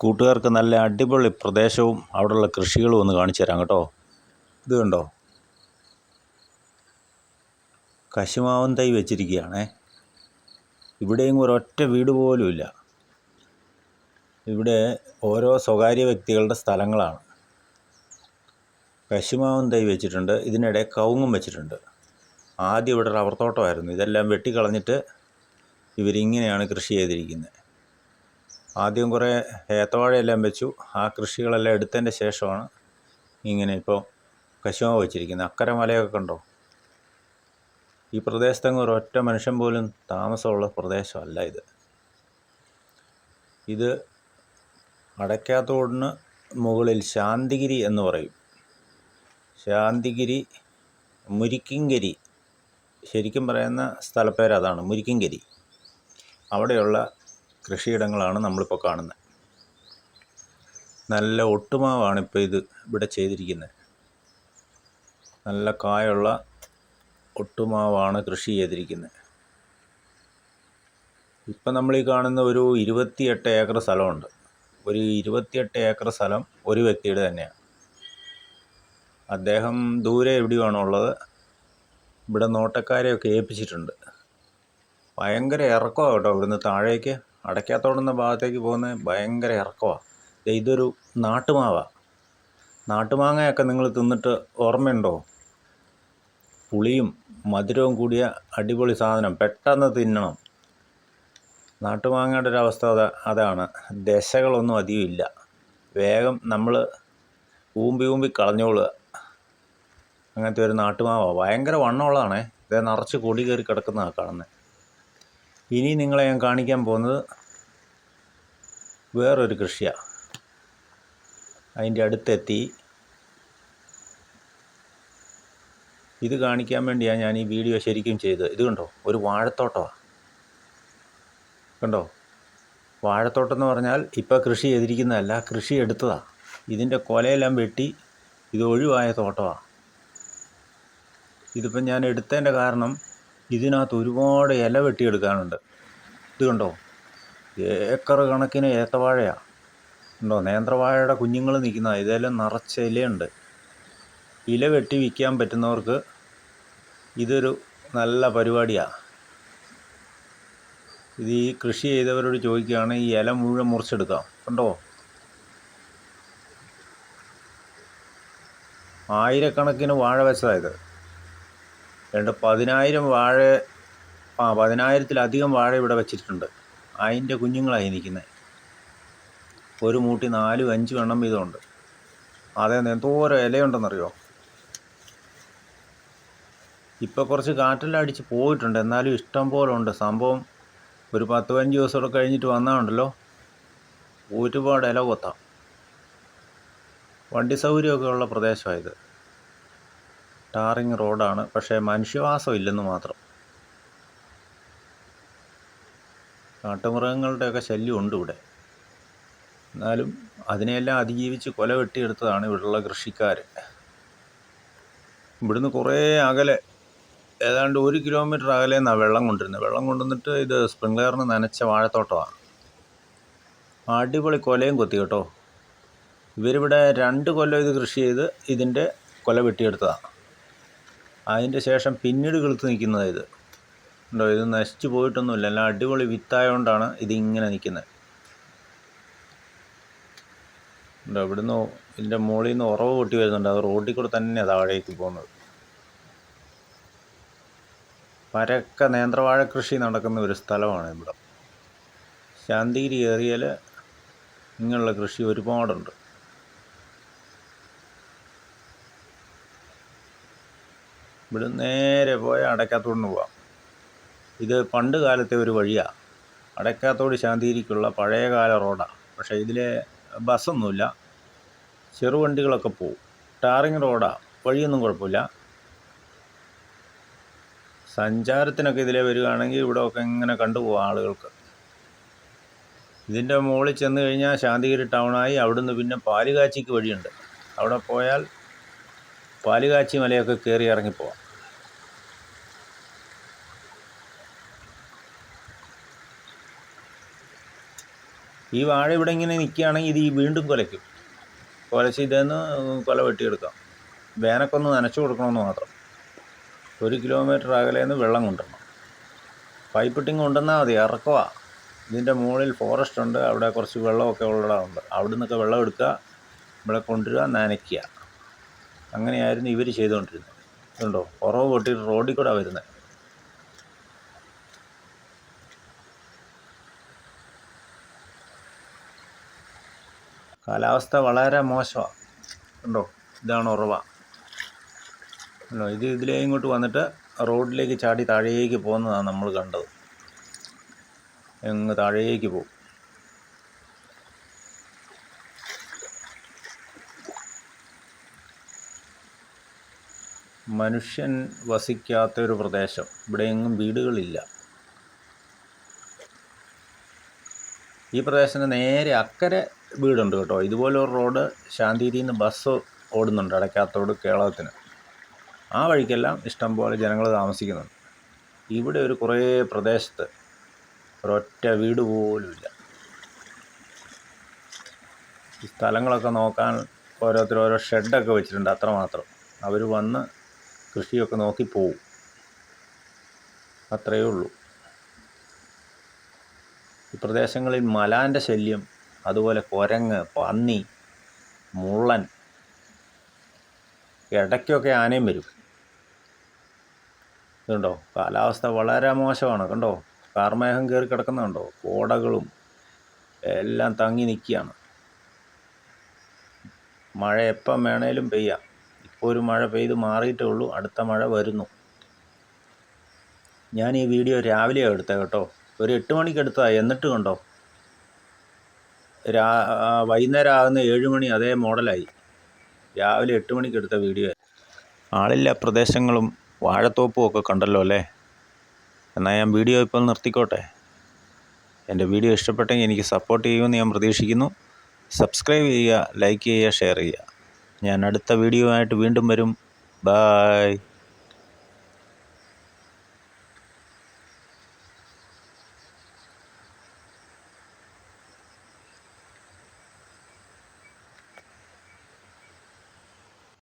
കൂട്ടുകാർക്ക് നല്ല അടിപൊളി പ്രദേശവും അവിടെയുള്ള കൃഷികളും ഒന്ന് കാണിച്ചു തരാം കേട്ടോ. ഇത് കണ്ടോ? കശുമാവൻ തൈ വെച്ചിരിക്കുകയാണേ. ഇവിടെയും ഒരൊറ്റ വീട് പോലുമില്ല ഇവിടെ ഓരോ സ്വകാര്യ വ്യക്തികളുടെ സ്ഥലങ്ങളാണ്. കശുമാവൻ തൈ വെച്ചിട്ടുണ്ട്. ഇതിനിടെ കവുങ്ങും വെച്ചിട്ടുണ്ട്. ആദ്യം ഇവിടെ റബ്ബർ തോട്ടമായിരുന്നു ഇതെല്ലാം വെട്ടിക്കളഞ്ഞിട്ട് ഇവരിങ്ങനെയാണ് കൃഷി ചെയ്തിരിക്കുന്നത്. ആദ്യം കുറേ ഏത്തവാഴയെല്ലാം വെച്ചു. ആ കൃഷികളെല്ലാം എടുത്തതിന്റെ ശേഷമാണ് ഇങ്ങനെ ഇപ്പോൾ കശുമാവ് വെച്ചിരിക്കുന്നത്. അക്കരെ മലയൊക്കെ കണ്ടോ? ഈ പ്രദേശത്തങ്ങ് ഒരൊറ്റ മനുഷ്യൻ പോലും താമസമുള്ള പ്രദേശമല്ല ഇത്. ഇത് അടയ്ക്കാത്തോടിന് മുകളിൽ ശാന്തിഗിരി എന്ന് പറയും. ശാന്തിഗിരി മുരിക്കിങ്കരി ശരിക്കും പറയുന്ന സ്ഥലപ്പേര് അതാണ് മുരിക്കിങ്കരി അവിടെയുള്ള കൃഷിയിടങ്ങളാണ് നമ്മളിപ്പോൾ കാണുന്നത് നല്ല ഒട്ടുമാവാണ് ഇപ്പോൾ ഇത് ഇവിടെ ചെയ്തിരിക്കുന്നത് നല്ല കായുള്ള ഒട്ടുമാവാണ് കൃഷി ചെയ്തിരിക്കുന്നത് ഇപ്പം നമ്മൾ ഈ കാണുന്ന ഒരു ഇരുപത്തിയെട്ട് ഏക്കർ സ്ഥലമുണ്ട്. ഒരു ഇരുപത്തിയെട്ട് ഏക്കർ സ്ഥലം ഒരു വ്യക്തിയുടെ തന്നെയാണ്. അദ്ദേഹം ദൂരെ എവിടെയാണോ ഉള്ളത് ഇവിടെ നോട്ടക്കാരെയൊക്കെ ഏൽപ്പിച്ചിട്ടുണ്ട്. ഭയങ്കര ഇറക്കമാണ് കേട്ടോ ഇവിടുന്ന് താഴേക്ക്. അടയ്ക്കാത്തോടുന്ന ഭാഗത്തേക്ക് പോകുന്നത് ഭയങ്കര ഇറക്കമാണ് ഇതൊരു നാട്ടുമാവാണ് നാട്ടുമാങ്ങയൊക്കെ നിങ്ങൾ തിന്നിട്ട് ഓർമ്മയുണ്ടോ? പുളിയും മധുരവും കൂടിയ അടിപൊളി സാധനം. പെട്ടെന്ന് തിന്നണം. നാട്ടുമാങ്ങയുടെ ഒരു അവസ്ഥ അതാണ്. ദശകളൊന്നും അധികം ഇല്ല. വേഗം നമ്മൾ ഊമ്പി ഊമ്പി കളഞ്ഞോളുക. അങ്ങനത്തെ ഒരു നാട്ടുമാവാണ് ഭയങ്കര വണ്ണമുള്ളതാണേ. ഇത് നിറച്ച് കൊടി കയറി കിടക്കുന്നതാണ് കാണുന്നത് ഇനി നിങ്ങളെ ഞാൻ കാണിക്കാൻ പോകുന്നത് വേറൊരു കൃഷിയാണ് അതിന്റെ അടുത്തെത്തി. ഇത് കാണിക്കാൻ വേണ്ടിയാണ് ഞാൻ ഈ വീഡിയോ ശരിക്കും ചെയ്തത്. ഇത് കണ്ടോ? ഒരു വാഴത്തോട്ടമാണ് കണ്ടോ? വാഴത്തോട്ടം എന്ന് പറഞ്ഞാൽ ഇപ്പോൾ കൃഷി ചെയ്തിരിക്കുന്നതല്ല കൃഷി എടുത്തതാണ് ഇതിന്റെ കൊലയെല്ലാം വെട്ടി ഇത് ഒഴിവായ തോട്ടമാണ് ഇതിപ്പം ഞാൻ എടുത്തതിന്റെ കാരണം ഇതിനകത്ത് ഒരുപാട് ഇല വെട്ടിയെടുക്കാനുണ്ട്. ഇത് കണ്ടോ? ഏക്കർ കണക്കിന് ഏത്തവാഴയാണ് ഉണ്ടോ? നേന്ത്രവാഴയുടെ കുഞ്ഞുങ്ങൾ നിൽക്കുന്നതാണ് ഇതെല്ലാം നിറച്ച ഇലയുണ്ട്. ഇല വെട്ടി വിൽക്കാൻ പറ്റുന്നവർക്ക് ഇതൊരു നല്ല പരിപാടിയാണ് ഇത് ഈ കൃഷി ചെയ്തവരോട് ചോദിക്കുകയാണ് ഈ ഇല മുഴുവൻ മുറിച്ചെടുക്കാം. കണ്ടോ? ആയിരക്കണക്കിന് വാഴ വെച്ചതായത് രണ്ട് പതിനായിരം വാഴ ആ പതിനായിരത്തിലധികം വാഴ ഇവിടെ വെച്ചിട്ടുണ്ട്. അതിന്റെ കുഞ്ഞുങ്ങളായി നിൽക്കുന്നത്. ഒരു മൂട്ടി നാലും അഞ്ചും എണ്ണം വീതമുണ്ട്. അതേ എന്തോരം ഇലയുണ്ടെന്നറിയോ? ഇപ്പോൾ കുറച്ച് കാറ്റെല്ലാം അടിച്ച് പോയിട്ടുണ്ട്. എന്നാലും ഇഷ്ടം പോലെ ഉണ്ട്. സംഭവം ഒരു പത്ത് പതിനഞ്ച് ദിവസമൊക്കെ കഴിഞ്ഞിട്ട് വന്നാലുണ്ടല്ലോ ഒരുപാട് ഇല കൊത്താം. വണ്ടി സൗകര്യമൊക്കെ ഉള്ള പ്രദേശമായത് ടാറിങ് റോഡാണ്. പക്ഷേ മനുഷ്യവാസം ഇല്ലെന്ന് മാത്രം. കാട്ടുമൃഗങ്ങളുടെയൊക്കെ ശല്യം ഉണ്ട് ഇവിടെ എന്നാലും അതിനെയെല്ലാം അതിജീവിച്ച് കൊല വെട്ടിയെടുത്തതാണ് ഇവിടെയുള്ള കൃഷിക്കാർ ഇവിടുന്ന് കുറേ അകലെ ഏതാണ്ട് ഒരു കിലോമീറ്റർ അകലെ നിന്നാണ് വെള്ളം കൊണ്ടിരുന്നത്. വെള്ളം കൊണ്ടുവന്നിട്ട് ഇത് സ്പ്രിംഗ്ലറിന് നനച്ച വാഴത്തോട്ടമാണ്. അടിപൊളി കൊലയും കൊത്തി കേട്ടോ. ഇവരിവിടെ രണ്ട് കൊല്ലം ഇത് കൃഷി ചെയ്ത് ഇതിന്റെ കൊല വെട്ടിയെടുത്തതാണ്. അതിന്റെ ശേഷം പിന്നീട് കിളുത്ത് നിൽക്കുന്നതാണ് ഇത്. ഉണ്ടോ? ഇത് നശിച്ചു പോയിട്ടൊന്നുമില്ല. എല്ലാം അടിപൊളി വിത്തായതുകൊണ്ടാണ് ഇങ്ങനെ നിൽക്കുന്നത്. ഉണ്ടോ? ഇവിടുന്ന് ഇതിന്റെ മുകളിൽ നിന്ന് ഉറവ് പൊട്ടി വരുന്നുണ്ട്. അത് റോഡിൽ കൂടെ തന്നെ താഴേക്ക് പോകുന്നത്. പരക്ക നേന്ത്രവാഴ കൃഷി നടക്കുന്ന ഒരു സ്ഥലമാണ് ഇവിടെ. ശാന്തിഗിരി ഏറിയയിൽ ഇങ്ങനെയുള്ള കൃഷി ഒരുപാടുണ്ട്. ഇവിടെ നേരെ പോയ അടയ്ക്കാത്തോടിന് പോവാം. ഇത് പണ്ട് കാലത്തെ ഒരു വഴിയാണ് അടയ്ക്കാത്തോട് ശാന്തിഗിരിക്കുള്ള പഴയകാല റോഡാണ് പക്ഷേ ഇതിലെ ബസ്സൊന്നുമില്ല. ചെറുവണ്ടികളൊക്കെ പോവും. ടാറിങ് റോഡാണ് വഴിയൊന്നും കുഴപ്പമില്ല. സഞ്ചാരത്തിനൊക്കെ ഇതിലെ വരികയാണെങ്കിൽ ഇവിടെ ഒക്കെ ഇങ്ങനെ കണ്ടുപോകാം ആളുകൾക്ക്. ഇതിന്റെ മുകളിൽ ചെന്ന് കഴിഞ്ഞാൽ ശാന്തിഗിരി ടൗണായി അവിടുന്ന് പിന്നെ പാലുകാച്ചിക്ക് വഴിയുണ്ട്. അവിടെ പോയാൽ പാലുകാച്ചി മലയൊക്കെ കയറി ഇറങ്ങിപ്പോവാം. ഈ വാഴ ഇവിടെ ഇങ്ങനെ നിൽക്കുകയാണെങ്കിൽ ഇത് ഈ വീണ്ടും കൊലയ്ക്കും. കൊലച്ച് ഇതെന്ന് കൊല വെട്ടിയെടുക്കാം. വേനക്കൊന്ന് നനച്ചു കൊടുക്കണമെന്ന് മാത്രം. ഒരു കിലോമീറ്റർ അകലേന്ന് വെള്ളം കൊണ്ടുവരണം. പൈപ്പ് ഇട്ടിങ് കൊണ്ടുവന്നാൽ മതി ഇറക്കുക ഇതിന്റെ മുകളിൽ ഫോറസ്റ്റ് ഉണ്ട് അവിടെ കുറച്ച് വെള്ളമൊക്കെ ഉള്ളതുണ്ട് അവിടെ നിന്നൊക്കെ വെള്ളം എടുക്കുക ഇവിടെ കൊണ്ടുവരിക നനയ്ക്കുക. അങ്ങനെയായിരുന്നു ഇവർ ചെയ്തുകൊണ്ടിരുന്നത്. ഇതുണ്ടോ? കുറവ് പൊട്ടിയിട്ട് റോഡിൽ കൂടെ വരുന്നത്. കാലാവസ്ഥ വളരെ മോശമാണ് കണ്ടോ? ഇതാണ് ഉറവ. ഇത് ഇതിലേ ഇങ്ങോട്ട് വന്നിട്ട് റോഡിലേക്ക് ചാടി താഴേക്ക് പോകുന്നതാണ് നമ്മൾ കണ്ടത്. എങ്ങ് താഴേക്ക് പോകും. മനുഷ്യൻ വസിക്കാത്തൊരു പ്രദേശം. ഇവിടെ എങ്ങും വീടുകളില്ല. ഈ പ്രദേശത്തിന് നേരെ അക്കരെ വീടുണ്ട് കേട്ടോ. ഇതുപോലെ ഒരു റോഡ് ശാന്തിയിൽ നിന്ന് ബസ് ഓടുന്നുണ്ട് അടയ്ക്കാത്തോട് കേരളത്തിന്. ആ വഴിക്കെല്ലാം ഇഷ്ടം പോലെ ജനങ്ങൾ താമസിക്കുന്നുണ്ട്. ഇവിടെ ഒരു കുറേ പ്രദേശത്ത് ഒരൊറ്റ വീട് പോലുമില്ല. ഈ സ്ഥലങ്ങളൊക്കെ നോക്കാൻ ഓരോരുത്തർ ഓരോ ഷെഡൊക്കെ വെച്ചിട്ടുണ്ട് അത്രമാത്രം. അവർ വന്ന് കൃഷിയൊക്കെ നോക്കി പോവും. അത്രയേ ഉള്ളൂ. ഈ പ്രദേശങ്ങളിൽ മലാന്റെ ശല്യം അതുപോലെ കുരങ്ങ് പന്നി മുള്ളൻ ഇടയ്ക്കൊക്കെ ആനയും വരും. ഇതുണ്ടോ കാലാവസ്ഥ വളരെ മോശമാണ്. കണ്ടോ? കാർമേഘം കയറി കിടക്കുന്നുണ്ടോ കോടകളും എല്ലാം തങ്ങി നിൽക്കുകയാണ്. മഴ എപ്പം വേണേലും പെയ്യാം. ഇപ്പോൾ ഒരു മഴ പെയ്ത് മാറിയിട്ടേ ഉള്ളൂ. അടുത്ത മഴ വരുന്നു. ഞാൻ ഈ വീഡിയോ രാവിലെയാണ് എടുത്തത് കേട്ടോ. ഒരു എട്ട് മണിക്ക് എടുത്തതാണ് എന്നിട്ട് കണ്ടോ? രാ വൈകുന്നേരം ആകുന്ന ഏഴ് മണി അതേ മോഡലായി. രാവിലെ എട്ട് മണിക്ക് എടുത്ത വീഡിയോ. ആളില്ല പ്രദേശങ്ങളും വാഴത്തോപ്പും ഒക്കെ കണ്ടല്ലോ അല്ലേ? എന്നാൽ ഞാൻ വീഡിയോ ഇപ്പോൾ നിർത്തിക്കോട്ടെ. എന്റെ വീഡിയോ ഇഷ്ടപ്പെട്ടെങ്കിൽ എനിക്ക് സപ്പോർട്ട് ചെയ്യുമെന്ന് ഞാൻ പ്രതീക്ഷിക്കുന്നു. സബ്സ്ക്രൈബ് ചെയ്യുക ലൈക്ക് ചെയ്യുക ഷെയർ ചെയ്യുക. ഞാൻ അടുത്ത വീഡിയോ ആയിട്ട് വീണ്ടും വരും. ബായ്